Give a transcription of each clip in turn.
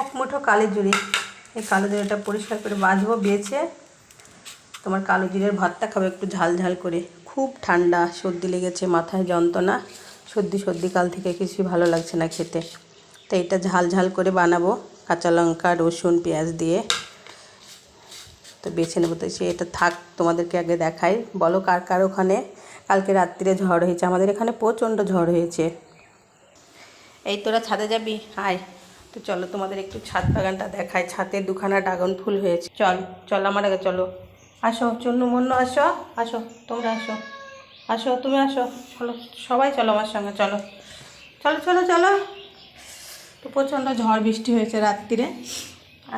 এক মুঠো কালো জুড়ি এই কালো জুড়িটা পরিষ্কার করে বাছবো বেছে। তোমার কালো জিরের ভাতটা খাব একটু ঝাল ঝাল করে। খুব ঠান্ডা, সর্দি লেগেছে, মাথায় যন্ত্রণা। সর্দি সর্দি কাল থেকে কিছুই ভালো লাগছে না খেতে। তো এটা ঝাল ঝাল করে বানাবো, কাঁচা লঙ্কা, রসুন, পেঁয়াজ দিয়ে। তো বেছে নেব। তো সে এটা থাক, তোমাদেরকে আগে দেখাই। বলো কার কার ওখানে? কালকে রাত্রিরে ঝড় হয়েছে। আমাদের এখানে প্রচণ্ড ঝড় হয়েছে। এই তোরা ছাদে যাবি? আয়। তো চলো তোমাদের একটু ছাদ বাগানটা দেখায় ছাতে দুখানা ড্রাগন ফুল হয়েছে। চল চল আমার আগে চলো। আসো, চন্নু মুন্নু, আসো আসো, তোমরা আসো। আসো, তুমি আসো। চলো, সবাই চলো আমার সঙ্গে, চলো। চলো চলো চলো। তো প্রচণ্ড ঝড় বৃষ্টি হয়েছে রাত্রিরে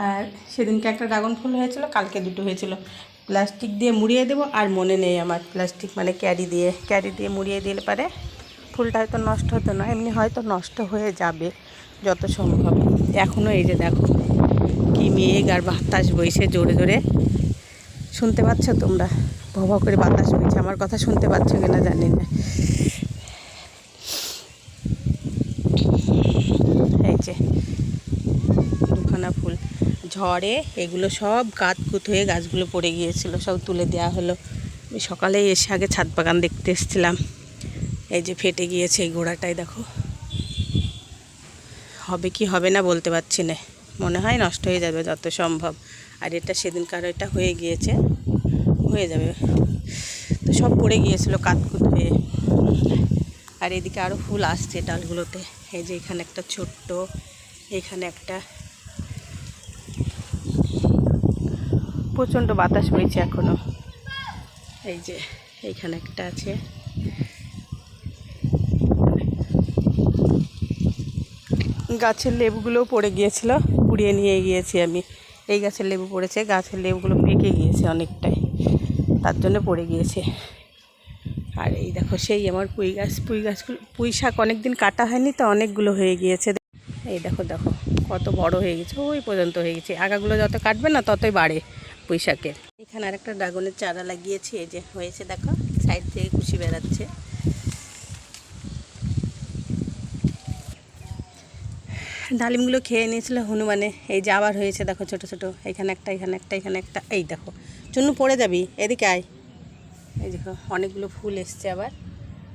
আর সেদিনকে একটা ড্রাগন ফুল হয়েছিল, কালকে দুটো হয়েছিল। প্লাস্টিক দিয়ে মুড়িয়ে দেবো, আর মনে নেই আমার প্লাস্টিক মানে ক্যারি দিয়ে। ক্যারি দিয়ে মুড়িয়ে দিলে পারে। ফুলটা হয়তো নষ্ট হতো না, এমনি হয়তো নষ্ট হয়ে যাবে যত সম্ভব। এখনও এই যে দেখো, কি মেঘ আর বাতাস বইছে জোরে জোরে। শুনতে পাচ্ছ তোমরা? ভবা করে বাতাস বইছে। আমার কথা শুনতে পাচ্ছ কিনা জানি না। এই যে, দুখানা ফুল। ঝড়ে এগুলো সব কাতকুত হয়ে গাছগুলো পড়ে গিয়েছিল, সব তুলে দেওয়া হলো। আমি সকালে এসে আগে ছাদ বাগান দেখতে এসেছিলাম। এই যে ফেটে গিয়েছে এই গোড়াটাই, দেখো। হবে কি হবে না বলতে পারছি না। মনে হয় নষ্ট হয়ে যাবে যত সম্ভব। আর এটা সেদিনকার এটা হয়ে গিয়েছে, হয়ে যাবে। তো সব পড়ে গিয়েছিল কাতকুত হয়ে। আর এদিকে আরও ফুল আসছে ডালগুলোতে। এই যে এখানে একটা ছোট্ট, এখানে একটা প্রচণ্ড বাতাস বইছে এখনও এই যে এইখানে একটা আছে। গাছের লেবুগুলোও পড়ে গিয়েছিল কুড়িয়ে নিয়ে গিয়েছি আমি। এই গাছের লেবু পড়েছে, গাছের লেবুগুলো পেকে গিয়েছে অনেকটাই, তার জন্য পড়ে গিয়েছে। আর এই দেখো, সেই আমার পুঁই গাছ, পুঁই গাছগুলো, পুঁই শাক অনেক দিন কাটা হয়নি তো অনেকগুলো হয়ে গিয়েছে। এই দেখো দেখো, কত বড় হয়ে গেছে, ওই পর্যন্ত হয়ে গেছে। আগাগুলো যত কাটবে না, ততই বাড়ে পুঁই শাকের। এখানে আর একটা ড্রাগনের চারা লাগিয়েছি, এই যে হয়েছে, দেখো, সাইড থেকে খুশি বেড়াচ্ছে। ডালিমগুলো খেয়ে নিয়েছিল হনুমানে। এই যে আবার হয়েছে, দেখো ছোট ছোট। এখানে একটা এখানে একটা এখানে একটা। এই দেখো, চুন্নু পড়ে যাবি, এদিকে আয়। এই দেখো, অনেকগুলো ফুল এসছে আবার।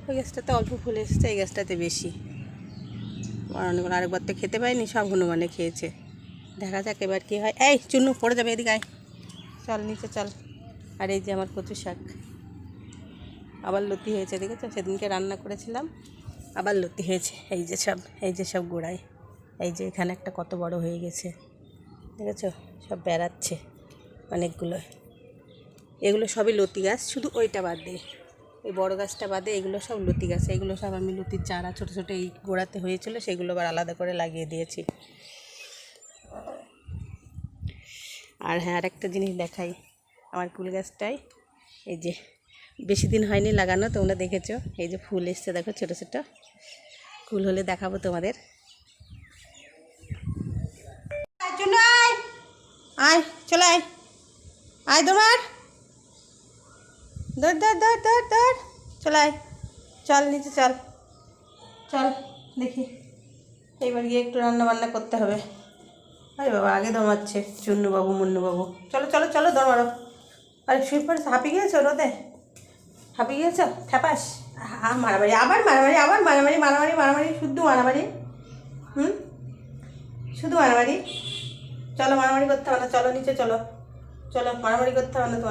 ওই গাছটাতে অল্প ফুল এসছে, এই গাছটাতে বেশি। অনেকগুলো, আরেকবার তো খেতে পাইনি, সব হনুমানে খেয়েছে। দেখা যাক এবার কী হয়। এই, চুন্নু পড়ে যাবে, এদিকে আয়। চল, নিচে চল। আর এই যে আমার কচু শাক। আবার লতি হয়েছে, দেখেছ? সেদিনকে রান্না করেছিলাম, আবার লতি হয়েছে। এই যে সব, এই যে সব গোড়ায়। এই যে এখানে একটা কত বড় হয়ে গেছে। দেখেছ? সব বেড়াচ্ছে অনেকগুলো। এগুলো সবই লতি গাছ, শুধু ওইটা বাদ দিয়ে এই বড় গাছটা বাদে এগুলো সব লতি গাছ। এগুলো সব আমি লতির চারা ছোটো ছোটো এই গোড়াতে হয়েছিল, সেগুলো আবার আলাদা করে লাগিয়ে দিয়েছি। আর হ্যাঁ আরেকটা জিনিস দেখাই আমার কুল গাছটায়। এই যে বেশি দিন হয়নি লাগানো, তোমরা দেখেছ? এই যে ফুল এসছে, দেখো ছোটো ছোটো। ফুল হলে দেখাবো তোমাদের। জন্য আয়। আয় চলে আয়। আয় তোমার। দৌড় দৌড় দৌড় দৌড় দৌড় চলে আয়। চল নিচে চল। চল দেখি। এইবার গিয়ে একটু রান্না বান্না করতে হবে। আরে বাবা আগে দমাচ্ছে চুন্নু বাবু মুন্নু বাবু চলো চলো চলো দমারো আরে শুয়ে পড়ে হাঁপিয়ে গিয়েছো রোদে? হাঁপিয়ে গিয়েছো? আহা, মারামারি আবার মারামারি আবার মারামারি মারামারি মারামারি শুদ্ধ মারামারি। হুম? শুধু মারামারি? চলো মারামারি করতে হবে না, চলো নিচে চলো। চলো, মারামারি করতে হবে না তোমার